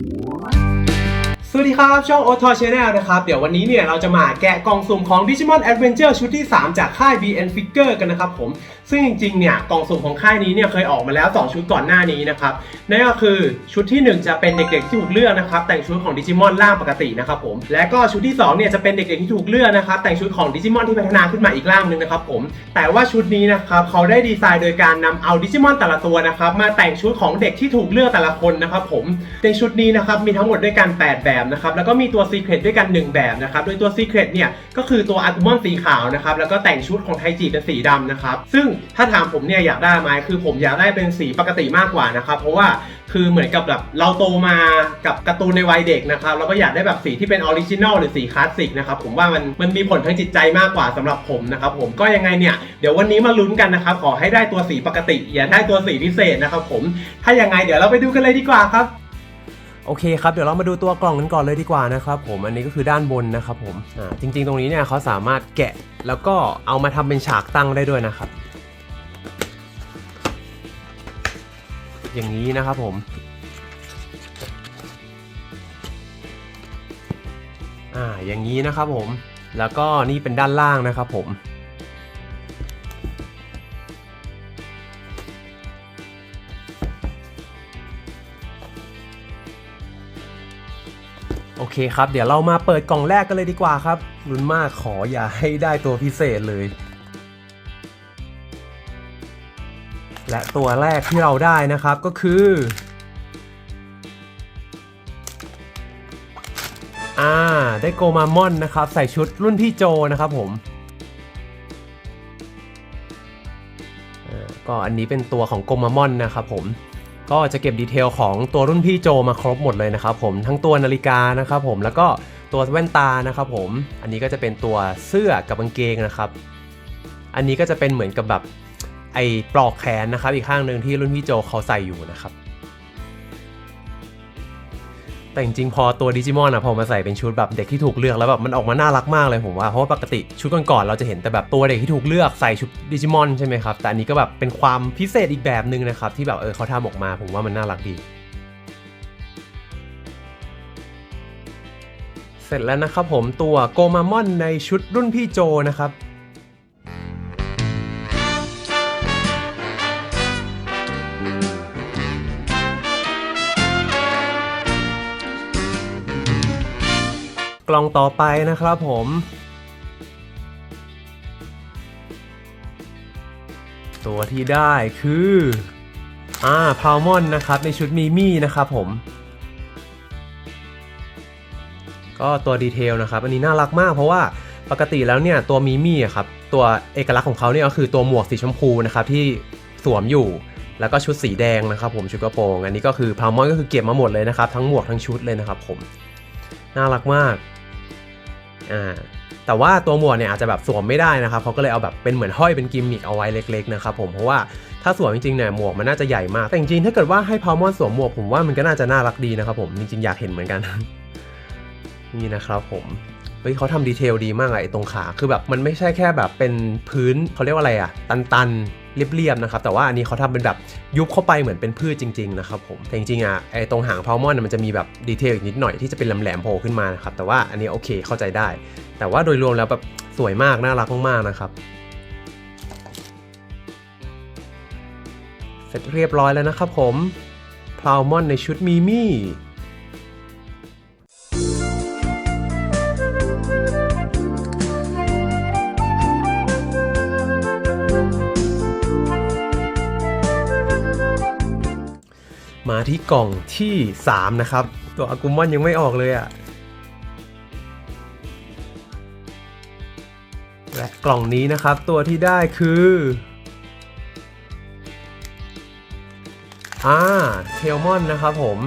Música สวัสดีครับ ช่อง o t o c h a n n e l นะครับ เดี๋ยววันนี้เนี่ยเราจะมาแกะกล่องสุ่มของ Digimon Adventure ชุดที่ 3 จากค่าย BN Figure กันนะครับผม ซึ่งจริงๆเนี่ยกล่องสุ่มของค่ายนี้เนี่ยเคยออกมาแล้ว 2 ชุดก่อนหน้านี้นะครับ นั่นก็คือชุดที่ 1 จะเป็นเด็กๆที่ถูกเลือกนะครับ แต่งชุดของ Digimon ร่างปกตินะครับผม และก็ชุดที่2เนี่ยจะเป็นเด็กๆที่ถูกเลือกนะครับ แต่งชุดของ Digimon ที่พัฒนาขึ้นมาอีกร่างหนึ่งนะครับผม แต่ว่าชุดนี้นะครับเขาได้ดีไซน์โดยการนำเอา Digimon แต่ละตัวนะครับมาแต่งชุดของเด็กที่ถูกเลือกแต่ละคนนะครับผม ในชุดนี้นะครับมีทั้งหมดด้วยกัน 8 แบบนะครับแล้วก็มีตัว Secret ด้วยกัน 1 แบบนะครับโดยตัว Secret เนี่ยก็คือตัว a r ุมอนสีขาวนะครับแล้วก็แต่งชุดของไทจิเป็นสีดำนะครับซึ่งถ้าถามผมเนี่ยอยากได้ไหมคือผมอยากได้เป็นสีปกติมากกว่านะครับเพราะว่าคือเหมือนกับแบบเราโตมากับการ์ตูนในวัยเด็กนะครับเราก็อยากได้แบบสีที่เป็นออริจินอลหรือสีคลาสสิกนะครับผมว่ามันมันมีผลทางจิตใจมากกว่าสำหรับผมนะครับผมก็ยังไงเนี่ยเดี๋ยววันนี้มาลุ้นกันนะครับขอให้ได้ตัวสีปกติ อย่าได้ตัวสีพิเศษนะครับผมถ้ายังไงเดี๋ยวเราไปดูกันเลยดีกว่าครับ โอเคครับเดี๋ยวเรามาดูตัวกล่องกันก่อนเลยดีกว่านะครับผมอันนี้ก็คือด้านบนนะครับผมอ่าจริง ๆ ตรงนี้เนี่ยเขาสามารถแกะแล้วก็เอามาทำเป็นฉากตั้งได้ด้วยนะครับ อย่างนี้นะครับผมอ่าอย่างนี้นะครับผมแล้วก็นี่เป็นด้านล่างนะครับผม เคครับ เดี๋ยวเรามาเปิดกล่องแรกกันเลยดีกว่าครับลุ้นมากขออย่าให้ได้ตัวพิเศษเลย และตัวแรกที่เราได้นะครับก็คืออ่าได้โกมามอนนะครับ ใส่ชุดรุ่นพี่โจนะครับผมอ่าก็อันนี้เป็นตัวของโกมามอนนะครับผม ก็จะเก็บดีเทลของตัวรุ่นพี่โจมาครบหมดเลยนะครับผมทั้งตัวนาฬิกานะครับผมแล้วก็ตัวแว่นตานะครับผมอันนี้ก็จะเป็นตัวเสื้อกับกางเกงนะครับ อันนี้ก็จะเป็นเหมือนกับแบบไอ้ปลอกแขนนะครับ อีกข้างหนึ่งที่รุ่นพี่โจเขาใส่อยู่นะครับ แต่จริงๆพอตัวดิจิมอนอะพอมาใส่เป็นชุดแบบเด็กที่ถูกเลือกแล้วแบบมันออกมาน่ารักมากเลยผมว่าเพราะว่าปกติชุดก่อนๆเราจะเห็นแต่แบบตัวเด็กที่ถูกเลือกใส่ชุดดิจิมอนใช่ไหมครับแต่อันนี้ก็แบบเป็นความพิเศษอีกแบบหนึ่งนะครับที่แบบเออเขาทำออกมาผมว่ามันน่ารักดีเสร็จแล้วนะครับผมตัวโกมามอนในชุดรุ่นพี่โจนะครับ ล่องต่อไปนะครับผม ตัวที่ได้คืออ่าพาวมอนนะครับในชุดมีมี่นะครับผม ก็ตัวดีเทลนะครับ อันนี้น่ารักมากเพราะว่าปกติแล้วเนี่ยตัวมีมี่อะครับตัวเอกลักษณ์ของเขาเนี่ยก็คือตัวหมวกสีชมพูนะครับที่สวมอยู่แล้วก็ชุดสีแดงนะครับผมชุดกระโปรง อันนี้ก็คือพาวมอนก็คือเก็บมาหมดเลยนะครับ ทั้งหมวกทั้งชุดเลยนะครับผม น่ารักมาก อ่าแต่ว่าตัวหมวกเนี่ยอาจจะแบบสวมไม่ได้นะครับเขาก็เลยเอาแบบเป็นเหมือนห้อยเป็นกิมมิคเอาไว้เล็กๆนะครับผมเพราะว่าถ้าสวมจริงๆเนี่ยหมวกมันน่าจะใหญ่มาก แต่จริงๆถ้าเกิดว่าให้พาวมอนสวมหมวกผมว่ามันก็น่าจะน่ารักดีนะครับผมจริงๆอยากเห็นเหมือนกัน นี่นะครับผม เฮ้ยเขาทำดีเทลดีมากอะไอตรงขาคือแบบมันไม่ใช่แค่แบบเป็นพื้นเขาเรียกว่าอะไรอะตันๆเรียบๆนะครับแต่ว่าอันนี้เขาทำเป็นแบบยุบเข้าไปเหมือนเป็นพืชจริงๆนะครับผมแต่จริงๆอะไอตรงหางพาวมอนมันจะมีแบบดีเทลอีกนิดหน่อยที่จะเป็นแหลมๆโผล่ขึ้นมานะครับแต่ว่าอันนี้โอเคเข้าใจได้ แต่ว่าโดยรวมแล้วแบบสวยมากน่ารักมากๆนะครับเสร็จเรียบร้อยแล้วนะครับผมพาวมอนในชุดมีมี่ มาที่กล่องที่ 3 นะครับ ตัวอากุมอนยังไม่ออกเลยอะและกล่องนี้นะครับตัวที่ได้คืออ่าเทลมอนนะครับผม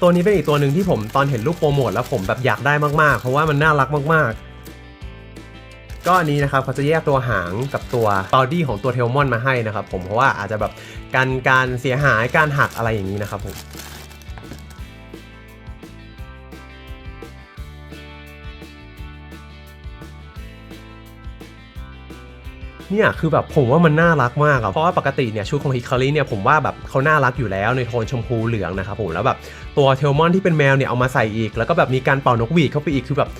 ตัวนี้เป็นอีกตัวหนึ่งที่ผมตอนเห็นรูปโปรโมทแล้วผมแบบอยากได้มากๆ เพราะว่ามันน่ารักมากๆ ก็อันนี้นะครับเขาจะแยกตัวหางกับตัวบอดี้ของตัวเทลมอนมาให้นะครับผมเพราะว่าอาจจะแบบการการเสียหายการหักอะไรอย่างนี้นะครับผมเนี่ยคือแบบผมว่ามันน่ารักมากอะเพราะว่าปกติเนี่ยชุดของฮิคาริเนี่ยผมว่าแบบเขาน่ารักอยู่แล้วในโทนชมพูเหลืองนะครับผมแล้วแบบตัวเทลมอนที่เป็นแมวเนี่ยเอามาใส่อีก แล้วก็แบบมีการเป่านกหวีดเข้าไปอีกคือแบบ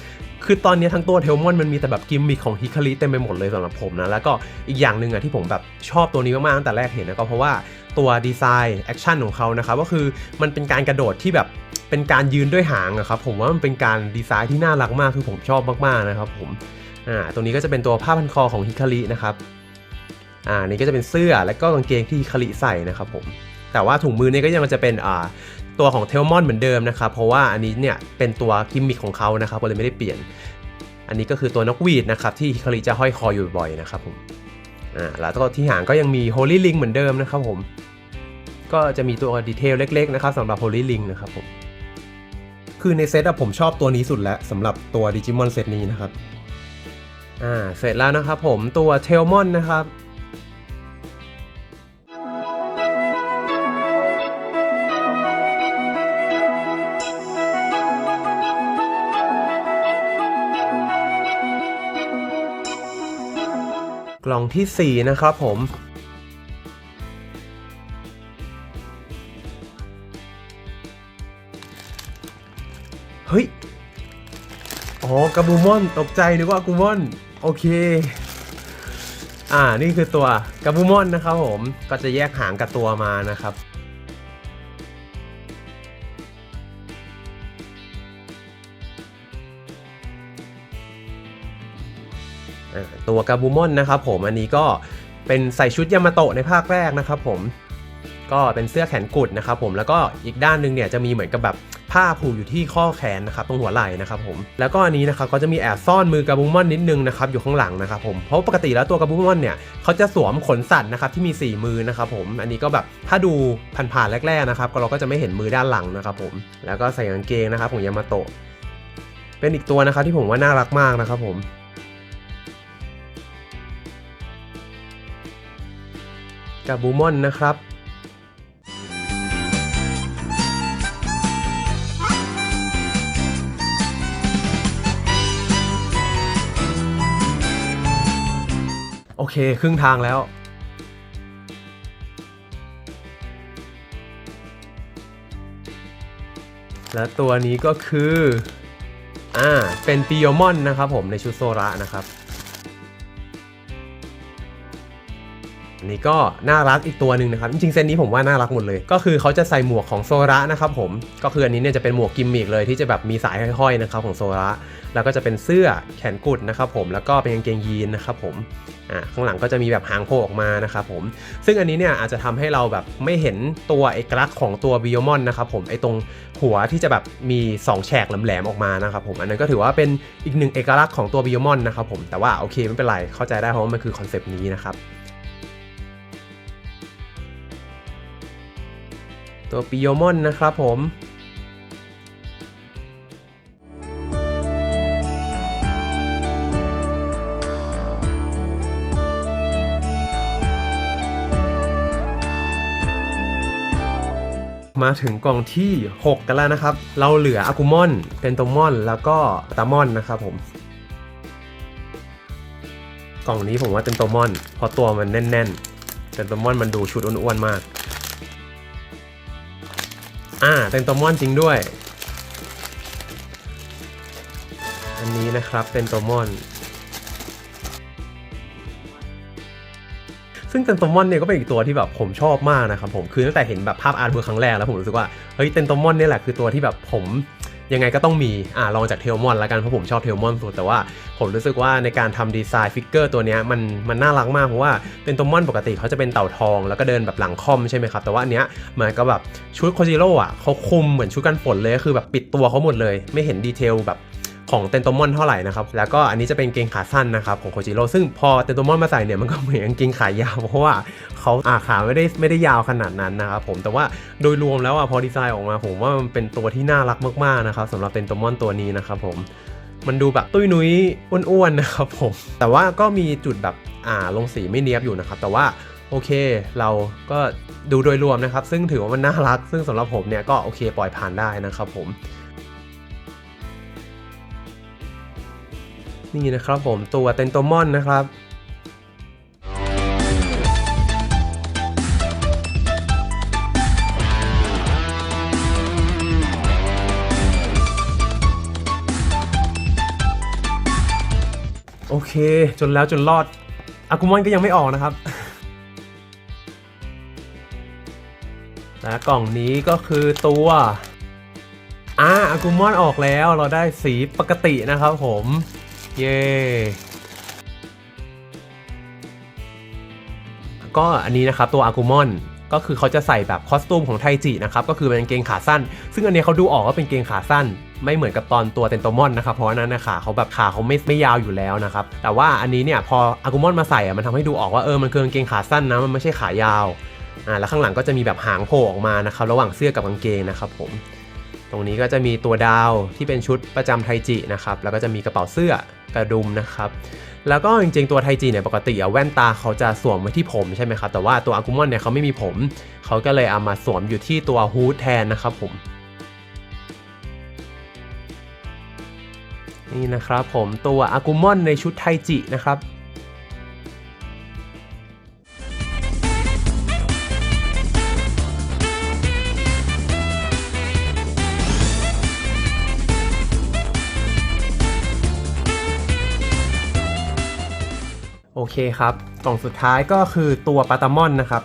คือตอนนี้ทั้งตัวเทลมอนมันมีแต่แบบกิมมิคของฮิคาริเต็มไปหมดเลยสำหรับผมนะ แล้วก็อีกอย่างหนึ่งอะที่ผมแบบชอบตัวนี้มากๆตั้งแต่แรกเห็นนะก็เพราะว่าตัวดีไซน์แอคชั่นของเขานะครับก็คือมันเป็นการกระโดดที่แบบเป็นการยืนด้วยหางอะครับผมว่ามันเป็นการดีไซน์ที่น่ารักมากคือผมชอบมากๆนะครับผมอ่าตรงนี้ก็จะเป็นตัวผ้าพันคอของฮิคารินะครับอ่านี่ก็จะเป็นเสื้อและก็กางเกงที่ฮิคาริใส่นะครับผม แต่ว่าถุงมือเนี่ยก็ยังจะเป็นอ่าตัวของเทลมอนเหมือนเดิมนะครับ เพราะว่าอันนี้เนี่ยเป็นตัวกิมมิคของเขานะครับก็เลยไม่ได้เปลี่ยน อันนี้ก็คือตัวนกหวีดนะครับที่ฮิคาริจะห้อยคออยู่บ่อยนะครับผมอ่าแล้วก็ที่หางก็ยังมีโฮลี่ลิงเหมือนเดิมนะครับผมก็จะมีตัวดีเทลเล็กๆนะครับสำหรับโฮลี่ลิงนะครับผมคือในเซตอะผมชอบตัวนี้สุดแล้วสำหรับตัวดิจิมอนเซตนี้นะครับอ่าเสร็จแล้วนะครับผมตัวเทลมอนนะครับ ที่ 4 นะครับผมเฮ้ย อ๋อกับูมอน ตกใจนึกว่ากูมอน โอเค อ่า นี่คือตัวกับูมอนนะครับผม ก็จะแยกหางกับตัวมานะครับ ตัวกาบูมอนนะครับผมอันนี้ก็เป็นใส่ชุดยามาโตะในภาคแรกนะครับผมก็เป็นเสื้อแขนกุดนะครับผมแล้วก็อีกด้านหนึงเนี่ยจะมีเหมือนกับแบบผ้าผูกอยู่ที่ข้อแขนนะครับตรงหัวไหล่นะครับผมแล้วก็อันนี้นะครับก็จะมีแอบซ่อนมือกาบูมอนนิดนึงนะครับอยู่ข้างหลังนะครับผมเพราะปกติแล้วตัวกาบูมอนเนี่ยเขาจะสวมขนสัตว์นะครับที่มี 4 มือนะครับผมอันนี้ก็แบบถ้าดูผ่านๆแรกๆนะครับก็เราก็จะไม่เห็นมือด้านหลังนะครับผมแล้วก็ใส่กางเกงนะครับของยามาโตะเป็นอีกตัวนะครับที่ผมว่าน่ารักมากนะครับผม กับบูมอนนะครับ โอเค ครึ่งทางแล้วและตัวนี้ก็คือ อ่า เป็นปิโยมอนนะครับผมในชุดโซระนะครับ นี้ก็น่ารักอีกตัวหนึ่งนะครับ จริงๆเซตนี้ผมว่าน่ารักหมดเลย ก็คือเขาจะใส่หมวกของโซระนะครับผม ก็คืออันนี้เนี่ยจะเป็นหมวกกิมมิกเลยที่จะแบบมีสายห้อยๆนะครับของโซระ แล้วก็จะเป็นเสื้อแขนกุดนะครับผม แล้วก็เป็นกางเกงยีนนะครับผม อ่าข้างหลังก็จะมีแบบหางโผล่ออกมานะครับผม ซึ่งอันนี้เนี่ยอาจจะทำให้เราแบบไม่เห็นตัวเอกลักษณ์ของตัวบิโอมอนนะครับผม ไอตรงหัวที่จะแบบมี2แฉกแหลมๆออกมานะครับผม อันนั้นก็ถือว่าเป็นอีกหนึ่งเอกลักษณ์ของตัวบิโอมอนนะครับผม แต่ว่าโอเคไม่เป็นไร เข้าใจได้เพราะว่ามันคือคอนเซปต์นี้นะครับ ตัวปิโยมอนนะครับผมมาถึงกล่องที่ 6 กันแล้วนะครับ เราเหลืออากุมอนเทนโตมอน แล้วก็ตามอนนะครับผม กล่องนี้ผมว่าเทนโตมอน เพราะตัวมันแน่นๆเทนโตมอนมันดูชุดอ้วนๆมาก อ่าเต็นโตมอนจริงด้วย อันนี้นะครับเต็นโตมอน ซึ่งเต็นโตมอนเนี่ยก็เป็นอีกตัวที่แบบผมชอบมากนะครับผมคือตั้งแต่เห็นแบบภาพอาร์ตเวิร์คครั้งแรกแล้วผมรู้สึกว่าเฮ้ยเต็นโตมอนเนี่ยแหละคือตัวที่แบบผม ยังไงก็ต้องมีอ่าลองจากเทลมอนแล้วกันเพราะผมชอบเทลมอนสุดแต่ว่าผมรู้สึกว่าในการทำดีไซน์ฟิกเกอร์ตัวนี้มันมันน่ารักมากเพราะว่าเป็นตัวมอนปกติเขาจะเป็นเต่าทอง แล้วก็เดินแบบหลังคอมใช่ไหมครับแต่ว่าอันเนี้ยเหมือนกับแบบชุดโคจิโร่อะเขาคุมเหมือนชุดกันฝนเลยคือแบบปิดตัวเขาหมดเลย ไม่เห็นดีเทลแบบ ของเตนโตมอนเท่าไหร่นะครับ แล้วก็อันนี้จะเป็นเกงขาสั้นนะครับของโคจิโร่ซึ่งพอเตนโตมอนมาใส่เนี่ยมันก็เหมือนกางเกงขายาวเพราะว่าเขาอาขาไม่ได้ไม่ได้ยาวขนาดนั้นนะครับผมแต่ว่าโดยรวมแล้วอะพอดีไซน์ออกมา ผมว่ามันเป็นตัวที่น่ารักมากๆนะครับสำหรับเตนโตมอนตัวนี้นะครับผมมันดูแบบตุ้ยนุ้ยอ้วนๆนะครับผมแต่ว่าก็มีจุดแบบอ่าลงสีไม่เนียบอยู่นะครับแต่ว่าโอเคเราก็ดูโดยรวมนะครับ ซึ่งถือว่ามันน่ารัก ซึ่งสำหรับผมเนี่ยก็โอเคปล่อยผ่านได้นะครับผม นี่นะครับผมตัวเตนโตมอนนะครับโอเค จนแล้วจนรอดอากุมอนก็ยังไม่ออกนะครับและกล่องนี้ก็คือตัวอ่าอากุมอนออกแล้วเราได้สีปกตินะครับผม เย้ก็อันนี้นะครับตัวอากุมอนก็คือเขาจะใส่แบบคอสตูมของไทจินะครับก็คือเป็นกางเกงขาสั้น ซึ่งอันนี้เขาดูออกว่าเป็นเกงขาสั้น ไม่เหมือนกับตอนตัวเตนโตมอนนะครับเพราะนั้นนะขาเขาแบบขาเขาไม่ไม่ยาวอยู่แล้วนะครับแต่ว่าอันนี้เนี่ยพออากุมอนมาใส่อะมันทำให้ดูออกว่าเออมันคือกางเกงขาสั้นนะมันไม่ใช่ขายาวอ่าแล้วข้างหลังก็จะมีแบบหางโผล่ออกมานะครับระหว่างเสื้อกับกางเกงนะครับผม รงนี้ก็จะมีตัวดาวที่เป็นชุดประจำไทจินะครับ แล้วก็จะมีกระเป๋าเสื้อกระดุมนะครับ แล้วก็จริงๆตัวไทจิเนี่ยปกติอะแว่นตาเขาจะสวมไว้ที่ผมใช่ไหมครับ แต่ว่าตัวอากุมอนเนี่ยเขาไม่มีผม เขาก็เลยเอามาสวมอยู่ที่ตัวฮูดแทนนะครับผม นี่นะครับผมตัวอากุมอนในชุดไทจินะครับ โอเคครับกล่องสุดท้ายก็คือตัวปาตามอนนะครับ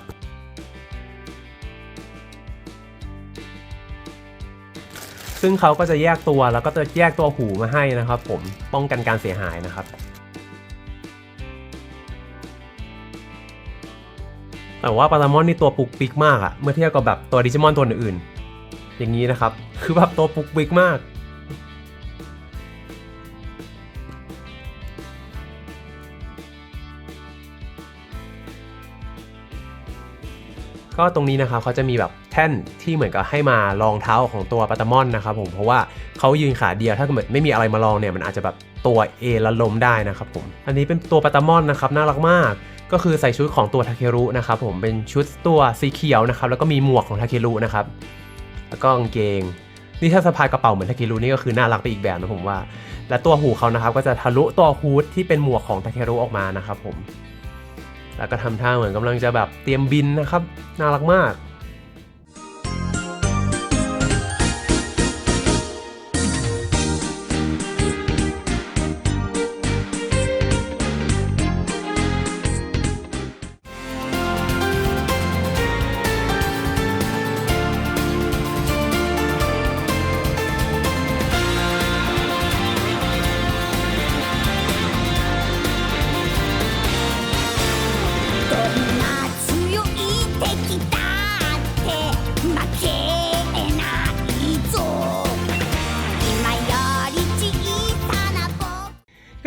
ซึ่งเขาก็จะแยกตัวแล้วก็จะแยกตัวหูมาให้นะครับ ผมป้องกันการเสียหายนะครับ แต่ว่าปาตามอนนี่ตัวปุกปิกมากอะเมื่อเทียบกับแบบตัวดิจิมอนตัวอื่นๆอย่างนี้นะครับ คือแบบตัวปุกปิกมาก ก็ตรงนี้นะครับเขาจะมีแบบแท่นที่เหมือนกับให้มารองเท้าของตัวปาตามอนนะครับผมเพราะว่าเขายืนขาเดียวถ้าเกิดไม่มีอะไรมารองเนี่ยมันอาจจะแบบตัวเอละลมได้นะครับผมอันนี้เป็นตัวปาตามอนนะครับน่ารักมากก็คือใส่ชุดของตัวทาเครุนะครับผมเป็นชุดตัวสีเขียวนะครับแล้วก็มีหมวกของทาเครุนะครับแล้วก็กางเกงนี่ถ้าสะพายกระเป๋าเหมือนทาเครุนี่ก็คือน่ารักไปอีกแบบนะผมว่า และตัวหูเขานะครับก็จะทะลุตัวฮูดที่เป็นหมวกของทาเครุออกมานะครับผม แล้วก็ทำท่าเหมือนกำลังจะแบบเตรียมบินนะครับ น่ารักมาก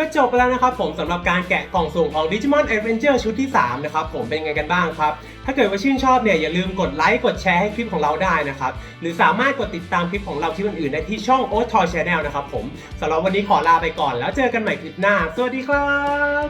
ก็จบไปแล้วนะครับผมสำหรับการแกะกล่องสุ่มของ Digimon Adventure ชุดที่ 3 นะครับผมเป็นไงกันบ้างครับ ถ้าเกิดว่าชื่นชอบเนี่ยอย่าลืมกดไลค์กดแชร์ให้คลิปของเราได้นะครับ หรือสามารถกดติดตามคลิปของเราคลิปอื่นๆได้ที่ช่อง o Toy Channel นะครับผมสำหรับวันนี้ขอลาไปก่อนแล้วเจอกันใหม่คลิปหน้า สวัสดีครับ